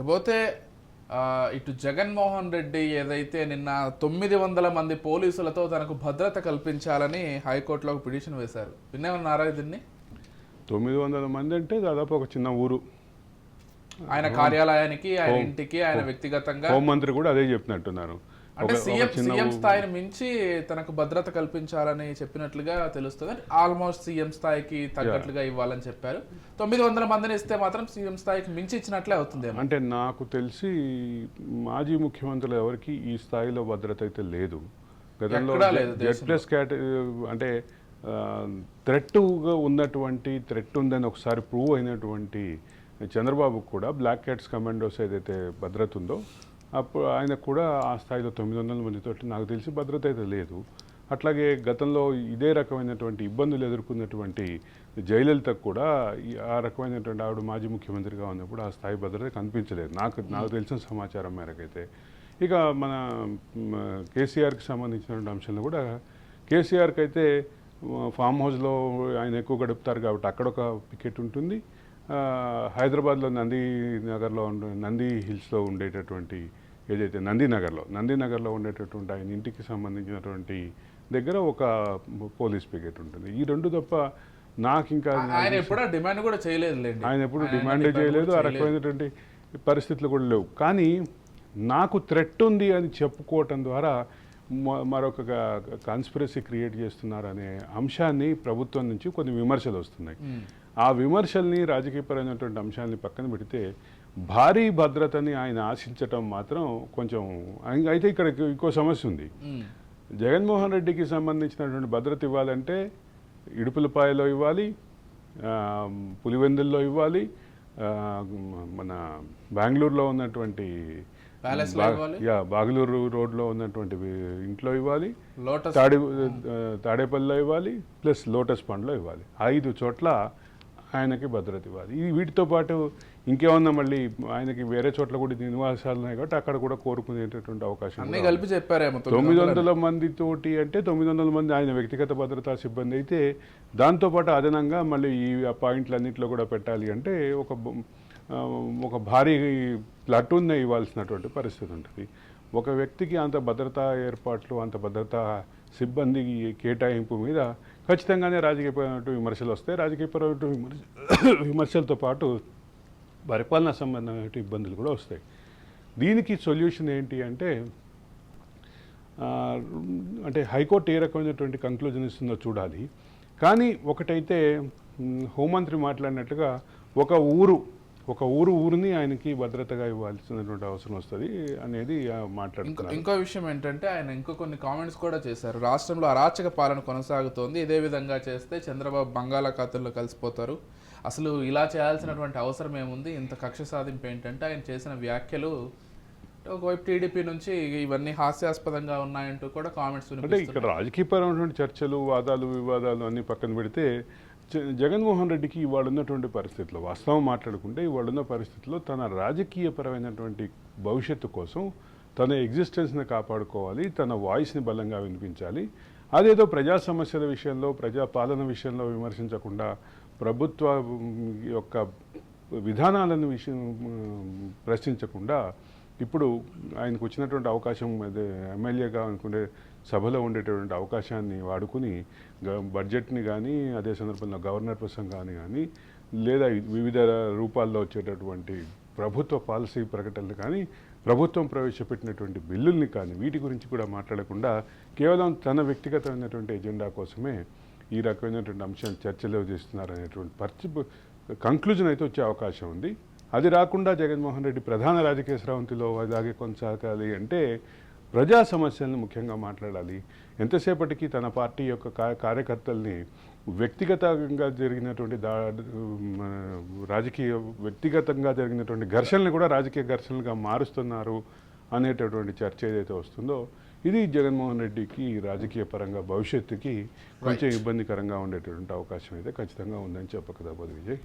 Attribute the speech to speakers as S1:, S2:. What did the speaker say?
S1: ఇకపోతే ఆ, ఇటు జగన్మోహన్ రెడ్డి ఏదైతే నిన్న తొమ్మిది వందల మంది పోలీసులతో తనకు భద్రత కల్పించాలని హైకోర్టులో ఒక పిటిషన్ వేశారు. విన్నామన్నారా దీన్ని
S2: తొమ్మిది వందల మంది అంటే దాదాపు ఒక చిన్న ఊరు.
S1: ఆయన కార్యాలయానికి ఆయన ఇంటికి ఆయన వ్యక్తిగతంగా
S2: హోంమంత్రి కూడా అదే చెప్పినట్టున్నారు
S1: అంటే సీఎం సీఎం స్థాయిని మించి తనకు భద్రత కల్పించాలని చెప్పినట్లుగా తెలుస్తుంది. ఆల్మోస్ట్ సీఎం స్థాయికి తగ్గట్లుగా ఇవ్వాలని చెప్పారు. తొమ్మిది వందల మందిని ఇస్తే మాత్రం సీఎం స్థాయికి మించి ఇచ్చినట్లే అవుతుంది
S2: అంటే నాకు తెలిసి మాజీ ముఖ్యమంత్రులు ఎవరికి ఈ స్థాయిలో భద్రత అయితే లేదు. గతంలో జెడ్ ప్లస్ క్యాట అంటే థ్రెట్గా ఉన్నటువంటి థ్రెట్ ఉందని ఒకసారి ప్రూవ్ అయినటువంటి చంద్రబాబు కూడా బ్లాక్ క్యాట్స్ కమాండోస్ ఏదైతే భద్రత ఉందో అప్పుడు ఆయనకు కూడా ఆ స్థాయిలో తొమ్మిది వందల మందితోటి నాకు తెలిసి భద్రత అయితే లేదు. అట్లాగే గతంలో ఇదే రకమైనటువంటి ఇబ్బందులు ఎదుర్కొన్నటువంటి జయలలితకు కూడా ఆ రకమైనటువంటి ఆవిడ మాజీ ముఖ్యమంత్రిగా ఉన్నప్పుడు ఆ స్థాయి భద్రత కనిపించలేదు. నాకు నాకు తెలిసిన సమాచారం మేరకైతే. ఇక మన కేసీఆర్కి సంబంధించినటువంటి అంశాలు కూడా కేసీఆర్కి అయితే ఫామ్ హౌస్లో ఆయన ఎక్కువ గడుపుతారు కాబట్టి అక్కడ ఒక పికెట్ ఉంటుంది. హైదరాబాద్లో నంది నగర్లో ఉండే నంది హిల్స్లో ఉండేటటువంటి ఏదైతే నందీనగర్లో నందీనగర్లో ఉండేటటువంటి ఆయన ఇంటికి సంబంధించినటువంటి దగ్గర ఒక పోలీస్ పికెట్ ఉంటుంది. ఈ రెండు తప్ప నాకు ఇంకా
S1: ఆయన ఎప్పుడూ డిమాండ్ కూడా చేయలేదులేండి.
S2: ఆయన ఎప్పుడు డిమాండ్ చేయలేదు. ఆ రకమైనటువంటి పరిస్థితులు కూడా లేవు. కానీ నాకు థ్రెట్ ఉంది అని చెప్పుకోవటం ద్వారా మరొక కాన్స్పిరసీ క్రియేట్ చేస్తున్నారు అనే అంశాన్ని ప్రభుత్వం నుంచి కొన్ని విమర్శలు వస్తున్నాయి. ఆ విమర్శల్ని రాజకీయపరమైనటువంటి అంశాలని పక్కన పెడితే భారీ భద్రతని ఆయన ఆశించటం మాత్రం కొంచెం అయి- అయితే ఇక్కడ ఇంకో సమస్య ఉంది. జగన్మోహన్ రెడ్డికి సంబంధించినటువంటి భద్రత ఇవ్వాలంటే ఇడుపులపాయలో ఇవ్వాలి పులివెందుల్లో ఇవ్వాలి మన బెంగళూరులో ఉన్నటువంటి యా బాగలూరు రోడ్లో ఉన్నటువంటి ఇంట్లో ఇవ్వాలి.
S1: లోటస్
S2: తాడే ఆ, తాడేపల్లిలో ఇవ్వాలి ప్లస్ లోటస్ పండ్లో ఇవ్వాలి. ఐదు చోట్ల ఆయనకి భద్రత ఇవ్వాలి. ఈ వీటితో పాటు ఇంకేమన్నా మళ్ళీ ఆయనకి వేరే చోట్ల కూడా నివాసాలు ఉన్నాయి కాబట్టి అక్కడ కూడా కోరుకునేటటువంటి అవకాశం
S1: కలిపి చెప్పారేమో తొమ్మిది వందలు.
S2: మంది తోటి అంటే తొమ్మిది వందల మంది ఆయన వ్యక్తిగత భద్రతా సిబ్బంది అయితే దాంతోపాటు అదనంగా మళ్ళీ ఈ పాయింట్లన్నింటిలో కూడా పెట్టాలి అంటే ఒక ఒక భారీ ప్లాటూన్ ఇవ్వాల్సినటువంటి పరిస్థితి ఉంటుంది. ఒక వ్యక్తికి అంత భద్రతా ఏర్పాట్లు అంత భద్రతా సిబ్బంది కేటాయింపు మీద ఖచ్చితంగానే రాజకీయపరమైన విమర్శలు వస్తాయి. రాజకీయపరమైన విమర్శ విమర్శలతో పాటు పరిపాలనా సంబంధమైన ఇబ్బందులు కూడా వస్తాయి. దీనికి సొల్యూషన్ ఏంటి అంటే అంటే హైకోర్టు ఏ రకమైనటువంటి కంక్లూజన్ ఇస్తుందో చూడాలి. కానీ ఒకటైతే హోంమంత్రి మాట్లాడినట్టుగా ఒక ఊరు ఒక ఊరు ఊరిని ఆయనకి భద్రతగా ఇవ్వాల్సినటువంటి అవసరం వస్తుంది అనేది మాట్లాడుతున్నారు.
S1: ఇంకో విషయం ఏంటంటే ఆయన ఇంకో కొన్ని కామెంట్స్ కూడా చేశారు. రాష్ట్రంలో అరాచక పాలన కొనసాగుతోంది. ఇదే విధంగా చేస్తే చంద్రబాబు బంగాళాఖాతంలో కలిసిపోతారు. అసలు ఇలా చేయాల్సినటువంటి అవసరం ఏముంది? ఇంత కక్ష సాధింపు ఏంటంటే ఆయన చేసిన వ్యాఖ్యలు ఒకవైపు టీడీపీ నుంచి ఇవన్నీ హాస్యాస్పదంగా ఉన్నాయంటూ కూడా కామెంట్స్
S2: అంటే ఇక్కడ రాజకీయపరమైనటువంటి చర్చలు వాదాలు వివాదాలు అన్ని పక్కన పెడితే జగన్మోహన్ రెడ్డికి ఇవాళ ఉన్నటువంటి పరిస్థితుల్లో వాస్తవం మాట్లాడుకుంటే ఇవాళ ఉన్న పరిస్థితుల్లో తన రాజకీయపరమైనటువంటి భవిష్యత్తు కోసం తన ఎగ్జిస్టెన్స్ని కాపాడుకోవాలి తన వాయిస్ని బలంగా వినిపించాలి. అదేదో ప్రజా సమస్యల విషయంలో ప్రజా పాలన విషయంలో విమర్శించకుండా ప్రభుత్వ యొక్క విధానాలను విషయం ప్రశ్నించకుండా ఇప్పుడు ఆయనకు వచ్చినటువంటి అవకాశం అదే ఎమ్మెల్యేగా అనుకునే సభలో ఉండేటటువంటి అవకాశాన్ని వాడుకుని గ- బడ్జెట్ని కానీ అదే సందర్భంలో గవర్నర్ ప్రసంగాన్ని కానీ లేదా వివిధ రూపాల్లో వచ్చేటటువంటి ప్రభుత్వ పాలసీ ప్రకటనలు కానీ ప్రభుత్వం ప్రవేశపెట్టినటువంటి బిల్లుల్ని కానీ వీటి గురించి కూడా మాట్లాడకుండా కేవలం తన వ్యక్తిగతమైనటువంటి ఎజెండా కోసమే ఈ రకమైనటువంటి అంశాన్ని చర్చలో చేస్తున్నారనేటువంటి పరిస్థితి కంక్లూజన్ అయితే వచ్చే అవకాశం ఉంది. అది రాకుండా జగన్మోహన్ రెడ్డి ప్రధాన రాజకీయ స్రవంతిలో అలాగే కొనసాగాలి అంటే ప్రజా సమస్యలను ముఖ్యంగా మాట్లాడాలి. ఎంతసేపటికి తన పార్టీ యొక్క కార్యకర్తల్ని వ్యక్తిగతంగా జరిగినటువంటి దా రాజకీయ వ్యక్తిగతంగా జరిగినటువంటి ఘర్షణలు కూడా రాజకీయ ఘర్షణలుగా మారుస్తున్నారు అనేటటువంటి చర్చ ఏదైతే వస్తుందో ఇది జగన్మోహన్ రెడ్డికి రాజకీయ పరంగా భవిష్యత్తుకి కొంచెం ఇబ్బందికరంగా ఉండేటటువంటి అవకాశం అయితే ఖచ్చితంగా ఉందని చెప్పక తప్పదు విజయ్?